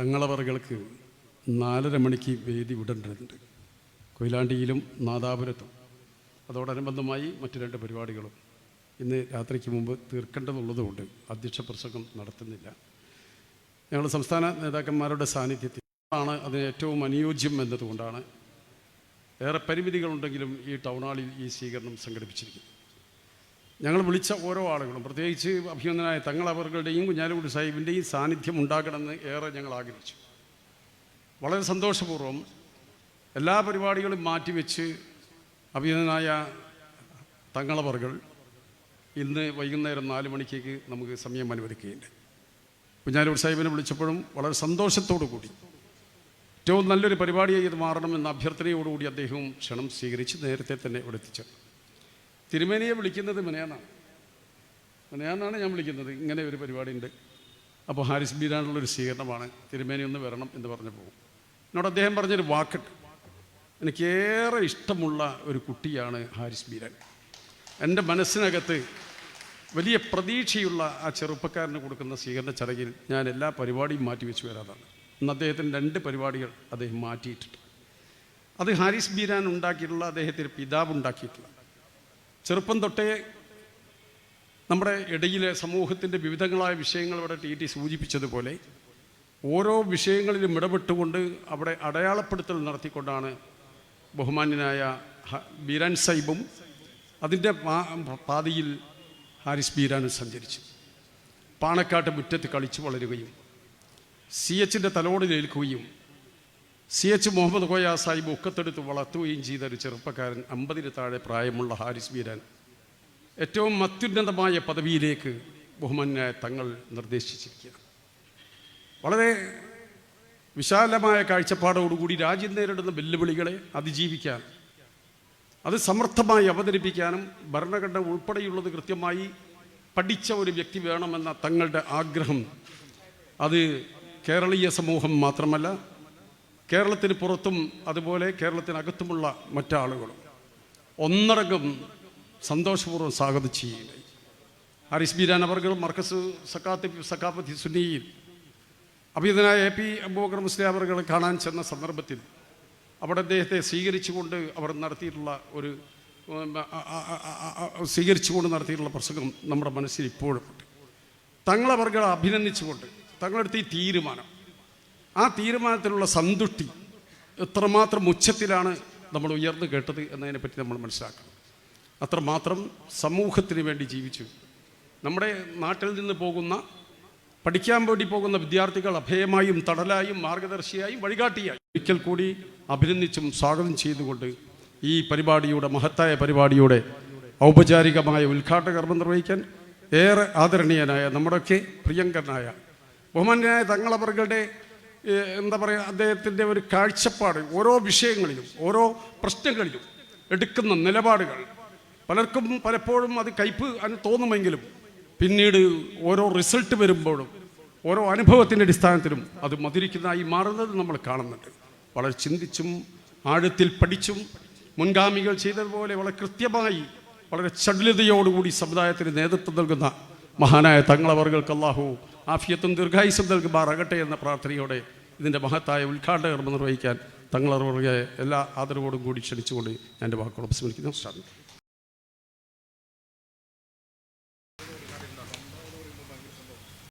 തങ്ങളവറുകൾക്ക് നാലര മണിക്ക് വേദി വിടേണ്ടതുണ്ട്. കൊയിലാണ്ടിയിലും നാദാപുരത്തും. അതോടനുബന്ധമായി മറ്റു രണ്ട് പരിപാടികളും ഇന്ന് രാത്രിക്ക് മുമ്പ് തീർക്കേണ്ടതുള്ളതുകൊണ്ട് അധ്യക്ഷ പ്രസംഗം നടത്തുന്നില്ല. ഞങ്ങൾ സംസ്ഥാന നേതാക്കന്മാരുടെ സാന്നിധ്യത്തിൽ ആണ് അതിന് ഏറ്റവും അനുയോജ്യം എന്നതുകൊണ്ടാണ് ഏറെ പരിമിതികളുണ്ടെങ്കിലും ഈ ടൗൺ ഹാളിൽ ഈ സ്വീകരണം സംഘടിപ്പിച്ചിരിക്കുന്നത്. ഞങ്ങൾ വിളിച്ച ഓരോ ആളുകളും പ്രത്യേകിച്ച് അഭിനന്ദനായ തങ്ങളവറുകളുടെയും കുഞ്ഞാലുകുടി സാഹിബിന്റെയും സാന്നിധ്യം ഉണ്ടാകണമെന്ന് ഏറെ ഞങ്ങൾ ആഗ്രഹിച്ചു. വളരെ സന്തോഷപൂർവം എല്ലാ പരിപാടികളും മാറ്റിവെച്ച് അഭിനന്ദനായ തങ്ങളവറുകൾ ഇന്ന് വൈകുന്നേരം നാല് മണിക്കേക്ക് നമുക്ക് സമയം അനുവദിക്കുകയുണ്ട്. കുഞ്ഞാലൂർ സാഹിബിനെ വിളിച്ചപ്പോഴും വളരെ സന്തോഷത്തോടു കൂടി ഏറ്റവും നല്ലൊരു പരിപാടിയായി ഇത് മാറണമെന്ന അഭ്യർത്ഥനയോടുകൂടി അദ്ദേഹവും ക്ഷണം സ്വീകരിച്ച് നേരത്തെ തന്നെ ഇവിടെ തിരുമേനിയെ വിളിക്കുന്നത് മിനയാന്നാണ് മിനയാന്നാണ് ഞാൻ വിളിക്കുന്നത്. ഇങ്ങനെ ഒരു പരിപാടി ഉണ്ട് അപ്പോൾ ഹാരിസ് ബീരാനുള്ളൊരു സ്വീകരണമാണ് തിരുമേനി ഒന്ന് വരണം എന്ന് പറഞ്ഞു പോകും. എന്നോട് അദ്ദേഹം പറഞ്ഞൊരു വാക്കുണ്ട്. എനിക്കേറെ ഇഷ്ടമുള്ള ഒരു കുട്ടിയാണ് ഹാരിസ് ബീരാൻ. എന്റെ മനസ്സിനകത്ത് വലിയ പ്രതീക്ഷയുള്ള ആ ചെറുപ്പക്കാരന് കൊടുക്കുന്ന സ്വീകരണ ചടങ്ങിൽ ഞാൻ എല്ലാ പരിപാടിയും മാറ്റിവെച്ച് വരാതാണ് ഇന്ന് അദ്ദേഹത്തിന് രണ്ട് പരിപാടികൾ അദ്ദേഹം മാറ്റിയിട്ടുണ്ട്. അത് ഹാരിസ് ബീരാൻ ഉണ്ടാക്കിയിട്ടുള്ള അദ്ദേഹത്തിന്റെ പിതാവ് ഉണ്ടാക്കിയിട്ടുള്ള ചെറുപ്പം തൊട്ടേ നമ്മുടെ ഇടയിലെ സമൂഹത്തിന്റെ വിവിധങ്ങളായ വിഷയങ്ങൾ ഇവിടെ ടി ടി സൂചിപ്പിച്ചതുപോലെ ഓരോ വിഷയങ്ങളിലും ഇടപെട്ടുകൊണ്ട് അവിടെ അടയാളപ്പെടുത്തൽ നടത്തിക്കൊണ്ടാണ് ബഹുമാന്യനായ ബീരാൻ സൈബും അതിന്റെ പാതിയിൽ ഹാരിസ് ബീരാനും സഞ്ചരിച്ചു. പാണക്കാട്ട് മുറ്റത്ത് കളിച്ചു വളരുകയും സി എച്ചിന്റെ തലോടിലേൽക്കുകയും സി എച്ച് മുഹമ്മദ് കോയ സാഹിബ് ഒക്കത്തെടുത്ത് വളർത്തുകയും ചെയ്ത ഒരു ചെറുപ്പക്കാരൻ അമ്പതിന് താഴെ പ്രായമുള്ള ഹാരിസ് ബീരാൻ. ഏറ്റവും അത്യുന്നതമായ പദവിയിലേക്ക് ബഹുമാന്യായ തങ്ങൾ നിർദ്ദേശിച്ചിരിക്കുകയാണ്. വളരെ വിശാലമായ കാഴ്ചപ്പാടോടുകൂടി രാജ്യം നേരിടുന്ന വെല്ലുവിളികളെ അതിജീവിക്കാൻ അത് സമർത്ഥമായി അവതരിപ്പിക്കാനും ഭരണഘടന ഉൾപ്പെടെയുള്ളത് കൃത്യമായി പഠിച്ച ഒരു വ്യക്തി വേണമെന്ന തങ്ങളുടെ ആഗ്രഹം അത് കേരളീയ സമൂഹം മാത്രമല്ല കേരളത്തിന് പുറത്തും അതുപോലെ കേരളത്തിനകത്തുമുള്ള മറ്റാളുകളും ഒന്നടങ്കം സന്തോഷപൂർവം സ്വാഗതം ചെയ്യുകയുണ്ടായി ഹാരിസ് ബീരാൻ അവർകൾ മർക്കസ് സക്കാത്ത് സക്കാപ്പത്തി സുന്നിയിൽ അഭിതനായ എ പി അബൂബക്കർ മുസ്ലിം അവർകൾ കാണാൻ ചെന്ന സന്ദർഭത്തിൽ അവിടെ അദ്ദേഹത്തെ സ്വീകരിച്ചുകൊണ്ട് അവർ നടത്തിയിട്ടുള്ള ഒരു സ്വീകരിച്ചുകൊണ്ട് നടത്തിയിട്ടുള്ള പ്രസംഗം നമ്മുടെ മനസ്സിൽ ഇപ്പോഴും തങ്ങളവർകളെ അഭിനന്ദിച്ചുകൊണ്ട് തങ്ങളെടുത്ത് ഈ തീരുമാനം ആ തീരുമാനത്തിലുള്ള സന്തുഷ്ടി എത്രമാത്രം ഉച്ചത്തിലാണ് നമ്മൾ ഉയർന്നു കേട്ടത് എന്നതിനെപ്പറ്റി നമ്മൾ മനസ്സിലാക്കണം. അത്രമാത്രം സമൂഹത്തിന് വേണ്ടി ജീവിച്ചു. നമ്മുടെ നാട്ടിൽ നിന്ന് പോകുന്ന പഠിക്കാൻ വേണ്ടി പോകുന്ന വിദ്യാർത്ഥികൾ അഭയമായും തടലായും മാർഗദർശിയായും വഴികാട്ടിയായി. ഒരിക്കൽ കൂടി അഭിനന്ദിച്ചും സ്വാഗതം ചെയ്തുകൊണ്ട് ഈ പരിപാടിയുടെ മഹത്തായ പരിപാടിയുടെ ഔപചാരികമായ ഉദ്ഘാടന കർമ്മം നിർവഹിക്കാൻ ഏറെ ആദരണീയനായ നമ്മുടെയൊക്കെ പ്രിയങ്കരനായ ബഹുമാന്യനായ തങ്ങളവറുകളുടെ എന്താ പറയുക അദ്ദേഹത്തിന്റെ ഒരു കാഴ്ചപ്പാട് ഓരോ വിഷയങ്ങളിലും ഓരോ പ്രശ്നങ്ങളിലും എടുക്കുന്ന നിലപാടുകൾ. പലർക്കും പലപ്പോഴും അത് കയ്പ് തോന്നുമെങ്കിലും പിന്നീട് ഓരോ റിസൾട്ട് വരുമ്പോഴും ഓരോ അനുഭവത്തിന്റെ അടിസ്ഥാനത്തിലും അത് മധുരിക്കുന്നതായി മാറുന്നത് നമ്മൾ കാണുന്നുണ്ട്. വളരെ ചിന്തിച്ചും ആഴത്തിൽ പഠിച്ചും മുൻഗാമികൾ ചെയ്തതുപോലെ വളരെ കൃത്യമായി വളരെ ചടുലതയോടുകൂടി സമുദായത്തിന് നേതൃത്വം നൽകുന്ന മഹാനായ തങ്ങളവർക്ക് അള്ളാഹു ആഫിയത്തും ദീർഘായുസം നൽകുമാറാകട്ടെ എന്ന പ്രാർത്ഥനയോടെ ഇതിന്റെ മഹത്തായ ഉദ്ഘാടന നിർവഹിക്കാൻ തങ്ങളവർക്ക് എല്ലാ ആദരവോടും കൂടി ക്ഷണിച്ചുകൊണ്ട് എന്റെ വാക്കുകൾ ഉപസ്മരിക്കുന്നു സ്വാഗതം